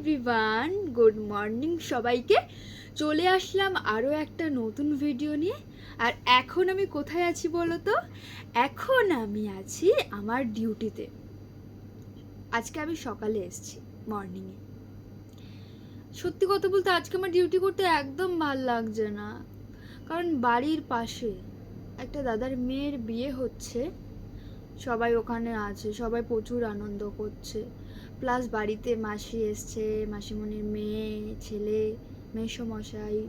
Everyone good morning সবাইকে। চলে আসলাম আরও একটা নতুন ভিডিও নিয়ে। আর এখন আমি কোথায় আছি বলো তো? এখন আমি আছি আমার ডিউটিতে আজকে আমি সকালে এসেছি মর্নিংয়ে সত্যি কথা বলতে আজকে আমার ডিউটি করতে একদম ভালো লাগছে না। কারণ বাড়ির পাশে একটা দাদার মেয়ের বিয়ে হচ্ছে। সবাই ওখানে আছে, সবাই প্রচুর আনন্দ করছে। প্লাস বাড়িতে মাসি এসছে, মাসিমণির মেয়ে, ছেলে, মেসমশাই,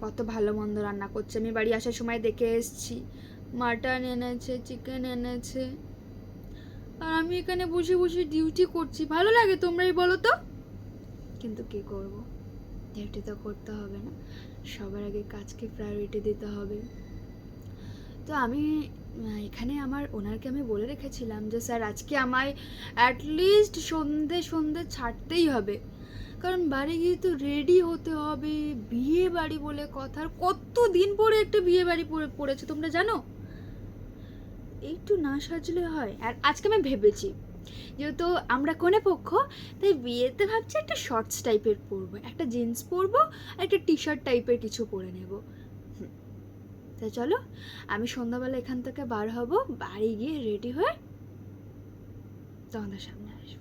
কত ভালো মন্দ রান্না করছে। আমি বাড়ি আসার সময় দেখে এসছি, মাটন এনেছে চিকেন এনেছে। আর আমি এখানে বসে বসে ডিউটি করছি। ভালো লাগে তোমরাই বলো তো? কিন্তু কি করব? ডিউটি তো করতে হবে না। সবার আগে কাজকে প্রায়োরিটি দিতে হবে। তো আমি এখানে আমার ওনারকে আমি বলে রেখেছিলাম যে, স্যার, আজকে আমায় অ্যাটলিস্ট সন্ধে সন্ধে ছাড়তেই হবে। কারণ বাড়ি গিয়ে তো রেডি হতে হবে, বিয়ে বাড়ি বলে কথা কত দিন পরে একটা বিয়ে বাড়ি পড়ে পড়েছে তোমরা জানো? একটু না সাজলে হয়। আর আজকে আমি ভেবেছি, যেহেতু আমরা কোনে পক্ষ, তাই বিয়েতে ভাবছি একটা শর্টস টাইপের পরবো, একটা জিন্স পরবো, আর একটা টি শার্ট টাইপের কিছু পরে নেব। তা চলো, আমি সন্ধ্যাবেলা এখান থেকে বার হব, বাড়ি গিয়ে রেডি হয়ে তোমাদের সামনে আসব।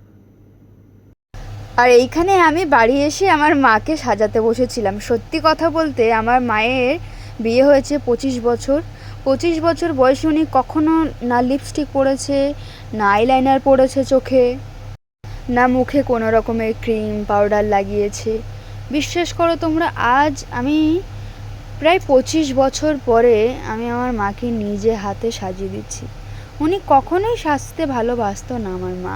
আর এইখানে আমি বাড়ি এসে আমার মাকে সাজাতে বসেছিলাম। সত্যি কথা বলতে আমার মায়ের বিয়ে হয়েছে পঁচিশ বছর। পঁচিশ বছর বয়সে উনি কখনো না লিপস্টিক পরেছে, না আইলাইনার পরেছে চোখে, না মুখে কোনো রকমের ক্রিম পাউডার লাগিয়েছে। বিশ্বাস করো তোমরা, আজ আমি প্রায় পঁচিশ বছর পরে আমি আমার মাকে নিজে হাতে সাজিয়ে দিচ্ছি। উনি কখনোই সাজতে ভালোবাসতো না আমার মা।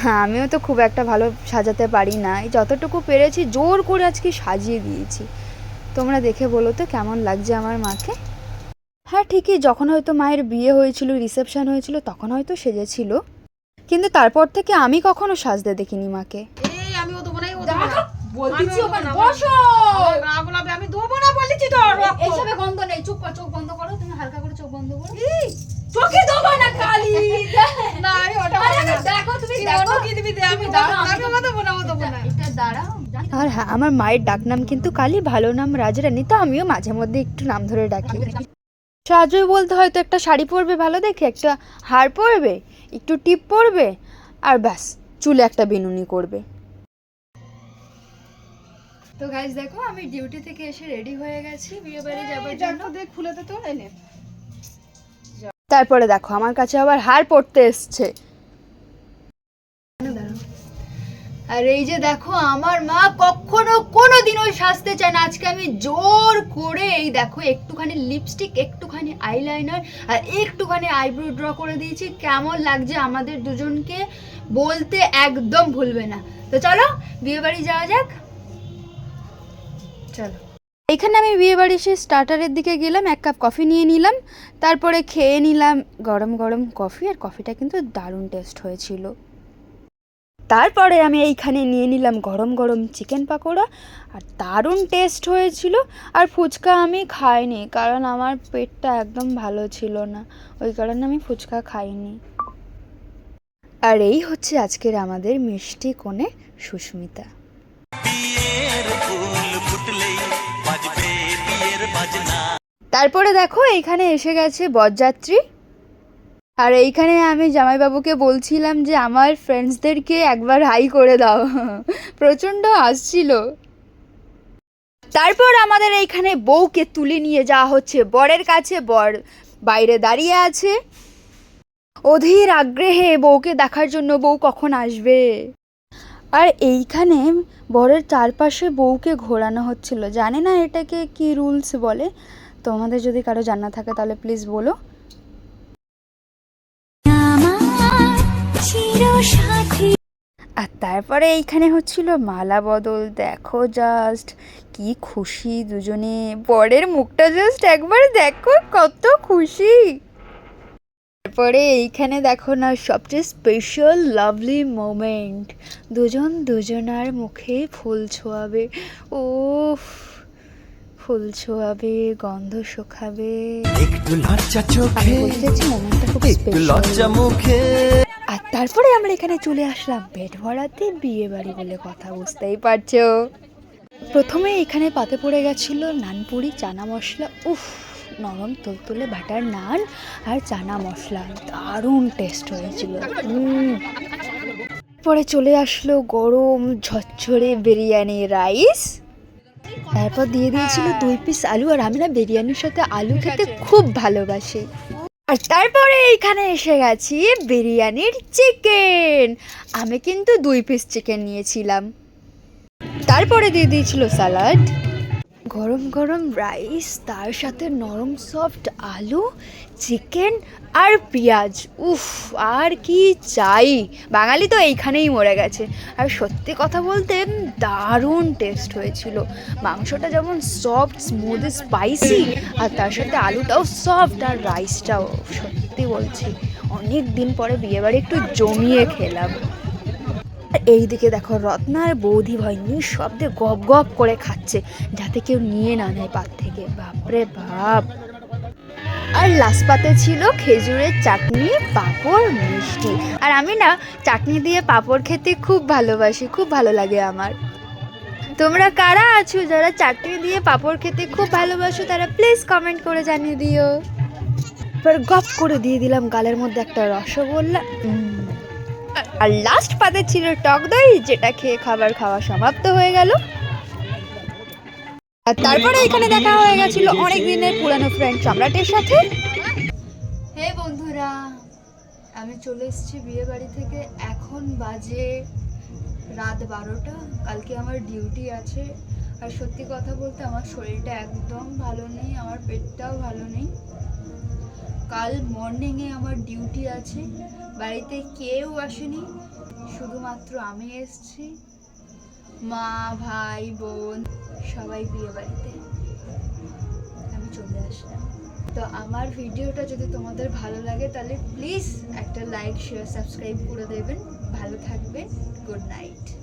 হ্যাঁ আমিও তো খুব একটা ভালো সাজাতে পারি না এই যতটুকু পেরেছি জোর করে আজকে সাজিয়ে দিয়েছি। তোমরা দেখে বলো তো কেমন লাগছে আমার মাকে? হ্যাঁ ঠিকই, যখন হয়তো মায়ের বিয়ে হয়েছিল, রিসেপশন হয়েছিল, তখন হয়তো সেজেছিল। কিন্তু তারপর থেকে আমি কখনো সাজতে দেখিনি মাকে। আমি ও। বলতেছি ওখানে দেবো না, বসো! আমার গা গোলাপে, আমি দেবো না বলেছি তো রক্ত। এইসবে গন্ধ নেই চুপ কর চোখ বন্ধ করো তুমি হালকা করে চোখ বন্ধ করো। চোখে দেবো না কালি না, আমি ওটা আরে দেবো না। দেখো তুমি দেখো। কি দিবি দে, আমি তুমি দেবো দাঁড়াও, না, আমি ও দেবো না, দেবো না। এটা দাঁড়াও আর হ্যাঁ আমার মায়ের ডাকনাম কিন্তু কালী ভালো নাম রাজরানী তো আমিও মাঝে মধ্যে একটু নাম ধরে ডাকি। সাজই বলতে হয়তো একটা শাড়ি পরবে ভালো দেখে একটা হার পরবে একটু টিপ পরবে আর ব্যাস চুলে একটা বিনুনি করবে। তো গাইজ দেখো আমি ডিউটি থেকে এসে রেডি হয়ে গেছি বিয়ে বাড়ি যাবার জন্য। খুলে তো, এই নে। তারপরে দেখো আমার কাছে আবার হার পড়তে এসছে। আর এই যে দেখো আমার মা কখনো কোনো দিনও সাজতে চায় না। আজকে আমি জোর করে এই দেখো একটুখানি লিপস্টিক একটুখানি আইলাইনার আর একটুখানি আইব্রো ড্র করে দিয়েছি। কেমন লাগছে আমাদের দুজনকে বলতে একদম ভুলবে না। তো চলো বিয়েবাড়ি যাওয়া যাক। চলো। এখানে আমি বিয়ে বাড়ি এসে স্টার্টারের দিকে গেলাম, এক কাপ কফি নিয়ে নিলাম, তারপরে খেয়ে নিলাম গরম গরম কফি আর কফিটা কিন্তু দারুণ টেস্ট হয়েছিল। তারপরে আমি এইখানে নিয়ে নিলাম গরম গরম চিকেন পাকোড়া, আর দারুণ টেস্ট হয়েছিল, আর ফুচকা আমি খাইনি, কারণ আমার পেটটা একদম ভালো ছিল না, ওই কারণে আমি ফুচকা খাইনি। আর এই হচ্ছে আজকের আমাদের মিষ্টি কোণে সুস্মিতা। তারপরে দেখো এইখানে এসে গেছে বরযাত্রী। আর এইখানে আমি জামাইবাবুকে বলছিলাম যে, আমার ফ্রেন্ডসদেরকে একবার হাই করে দাও। প্রচণ্ড আসছিল তারপর আমাদের এইখানে বউকে তুলে নিয়ে যাওয়া হচ্ছে, বরের কাছে। বর বাইরে দাঁড়িয়ে আছে। অধীর আগ্রহে বউকে দেখার জন্য বউ কখন আসবে? আর এইখানে বরের চারপাশে বউকে ঘোরানো হচ্ছিল। জানি না এটাকে কি রুলস বলে? তোমাদের যদি কারও জানা থাকে, তাহলে প্লিজ বলো। আর তারপরে এইখানে হচ্ছিল মালা বদল, দেখো জাস্ট কি খুশি দুজনে। বরের মুখটা জাস্ট একবার দেখো, কত খুশি। তারপরে এইখানে দেখো না, সবচেয়ে স্পেশাল লাভলি মোমেন্ট দুজন দুজনার মুখে ফুল ছোঁয়াবে। ও ফুল ছোঁয়াবে গন্ধ শুকাবে। একটু লজ্জা চোখে মোমেন্টটা খুব একটু লজ্জা মুখে। আর তারপরে আমরা এখানে চলে আসলাম পেট ভরাতে বিয়ে বাড়ি বলে কথা বুঝতেই পারছ। প্রথমে এখানে পাতে পড়ে গেছিল নানপুরি চানা মশলা। উফ নরম তুলতুলে বাটার নান আর চানা মশলা দারুণ টেস্ট হয়েছিল। পরে চলে আসলো গরম ঝরঝরে বিরিয়ানি রাইস তারপর দিয়ে দিয়েছিল দুই পিস আলু আর আমি না বিরিয়ানির সাথে আলু খেতে খুব ভালোবাসি। আর তারপরে এইখানে এসে গেছি বিরিয়ানির চিকেন আমি কিন্তু দুই পিস চিকেন নিয়েছিলাম। তারপরে দিয়ে দিয়েছিল স্যালাড গরম গরম রাইস তার সাথে নরম সফট আলু চিকেন আর পেঁয়াজ। উফ, আর কি চাই। বাঙালি তো এইখানেই মরে গেছে। আর সত্যি কথা বলতে দারুণ টেস্ট হয়েছিল। মাংসটা যেমন সফট স্মুথ স্পাইসি আর তার সাথে আলুটাও সফট আর রাইসটাও সত্যি বলছি। অনেক দিন পরে বিয়েবাড়ি একটু জমিয়ে খেলাম। এইদিকে দেখো রত্না আর বৌদি ভয়নি শব্দে গপ গপ করে খাচ্ছে, যাতে কেউ নিয়ে না নেয় পাত থেকে। বাপরে বাপ। আর লাস্ট পাতে ছিল খেজুরের চাটনি, পাঁপড়, মিষ্টি। আর আমি না চাটনি দিয়ে পাঁপড় খেতে খুব ভালোবাসি, খুব ভালো লাগে আমার। তোমরা কারা আছো যারা চাটনি দিয়ে পাঁপড় খেতে খুব ভালোবাসো, তারা প্লিজ কমেন্ট করে জানিয়ে দিও। এবার গপ করে দিয়ে দিলাম গালের মধ্যে একটা রসগোল্লা। আর লাস্ট পাতে ছিল টক দই, যেটা খেয়ে খাবার খাওয়া সমাপ্ত হয়ে গেল। আর তারপরে এখানে দেখা হয়ে গেছিল অনেক দিনের পুরানো ফ্রেন্ড সম্রাটের সাথে। হে বন্ধুরা, আমি চলে এসেছি বিয়ে বাড়ি থেকে। এখন বাজে রাত বারোটা, কালকে আমার ডিউটি আছে। আর সত্যি কথা বলতে আমার শরীরটা একদম ভালো নেই, আমার পেটটাও ভালো নেই। কাল মর্নিংয়ে আমার ডিউটি আছে। বাড়িতে কেউ আসেনি। শুধুমাত্র আমি এসেছি। মা, ভাই, বোন, সবাই বিয়ে বাড়িতে। আমি চলে আসলাম। তো আমার ভিডিওটা যদি তোমাদের ভালো লাগে, তাহলে প্লিজ একটা লাইক শেয়ার সাবস্ক্রাইব করে দেবেন। ভালো থাকবেন। Good night